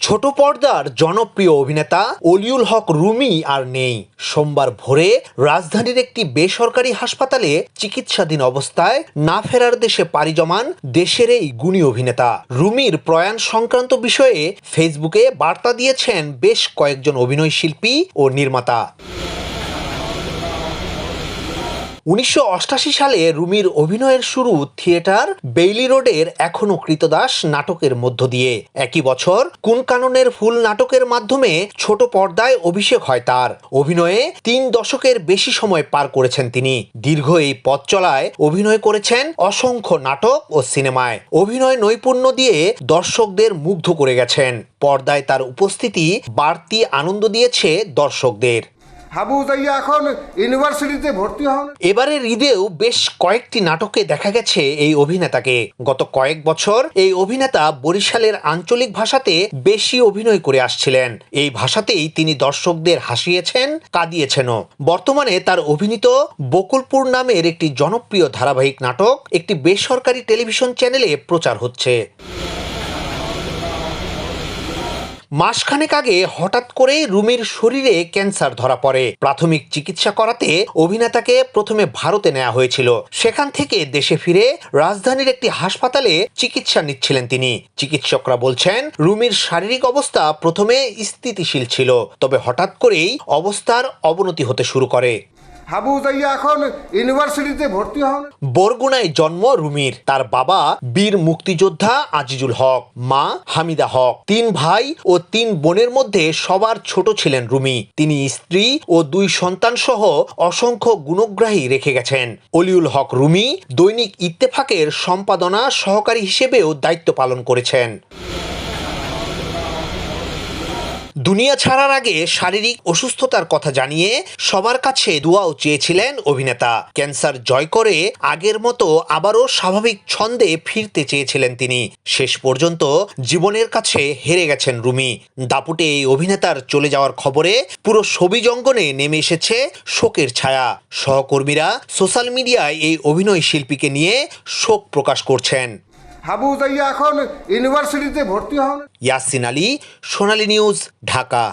ছোট পর্দার জনপ্রিয় অভিনেতা অলিউল হক রুমি আর নেই। সোমবার ভোরে রাজধানীর একটি বেসরকারি হাসপাতালে চিকিৎসাধীন অবস্থায় না ফেরার দেশে পাড়ি জমান দেশের এই গুণী অভিনেতা। রুমির প্রয়াণ সংক্রান্ত বিষয়ে ফেসবুকে বার্তা দিয়েছেন বেশ কয়েকজন অভিনয় শিল্পী ও নির্মাতা। উনিশশো সালে রুমির অভিনয়ের শুরু থিয়েটার বেইলি রোডের এখনও কৃতদাস নাটকের মধ্য দিয়ে। একই বছর কুন কাননের ফুল নাটকের মাধ্যমে ছোট পর্দায় অভিষেক হয় তার। অভিনয়ে তিন দশকের বেশি সময় পার করেছেন তিনি। দীর্ঘ এই পথ চলায় অভিনয় করেছেন অসংখ্য নাটক ও সিনেমায়। অভিনয় নৈপুণ্য দিয়ে দর্শকদের মুগ্ধ করে গেছেন। পর্দায় তার উপস্থিতি বাড়তি আনন্দ দিয়েছে দর্শকদের। এবারের ঈদেও বেশ কয়েকটি নাটকে দেখা গেছে এই অভিনেতাকে। গত কয়েক বছর এই অভিনেতা বরিশালের আঞ্চলিক ভাষাতে বেশি অভিনয় করে আসছিলেন। এই ভাষাতেই তিনি দর্শকদের হাসিয়েছেন, কাঁদিয়েছেনও। বর্তমানে তার অভিনীত বকুলপুর নামের একটি জনপ্রিয় ধারাবাহিক নাটক, একটি বেসরকারি টেলিভিশন চ্যানেলে প্রচার হচ্ছে। মাসখানেক আগে হঠাৎ করে রুমির শরীরে ক্যান্সার ধরা পড়ে। প্রাথমিক চিকিৎসা করাতে অভিনেতাকে প্রথমে ভারতে নেওয়া হয়েছিল। সেখান থেকে দেশে ফিরে রাজধানীর একটি হাসপাতালে চিকিৎসা নিচ্ছিলেন তিনি। চিকিৎসকরা বলছেন, রুমির শারীরিক অবস্থা প্রথমে স্থিতিশীল ছিল, তবে হঠাৎ করেই অবস্থার অবনতি হতে শুরু করে। বরগুনায় জন্ম রুমির। তার বাবা বীর মুক্তিযোদ্ধা আজিজুল হক, মা হামিদা হক। তিন ভাই ও তিন বোনের মধ্যে সবার ছোট ছিলেন রুমি। তিনি স্ত্রী ও দুই সন্তান সহ অসংখ্য গুণগ্রাহী রেখে গেছেন। অলিউল হক রুমি দৈনিক ইত্তেফাকের সম্পাদনা সহকারী হিসেবেও দায়িত্ব পালন করেছেন। দুনিয়া ছাড়ার আগে শারীরিক অসুস্থতার কথা জানিয়ে সবার কাছে দোয়াও চেয়েছিলেন অভিনেতা। ক্যান্সার জয় করে আগের মতো আবারও স্বাভাবিক ছন্দে ফিরতে চেয়েছিলেন তিনি। শেষ পর্যন্ত জীবনের কাছে হেরে গেছেন রুমি। দাপুটে এই অভিনেতার চলে যাওয়ার খবরে পুরো ছবি জঙ্গনে নেমে এসেছে শোকের ছায়া। সহকর্মীরা সোশ্যাল মিডিয়ায় এই অভিনয় শিল্পীকে নিয়ে শোক প্রকাশ করছেন। হাবু যাইয়া এখন ইউনিভার্সিটিতে ভর্তি হন। ইয়াসিন আলী সোনালী নিউজ ঢাকা।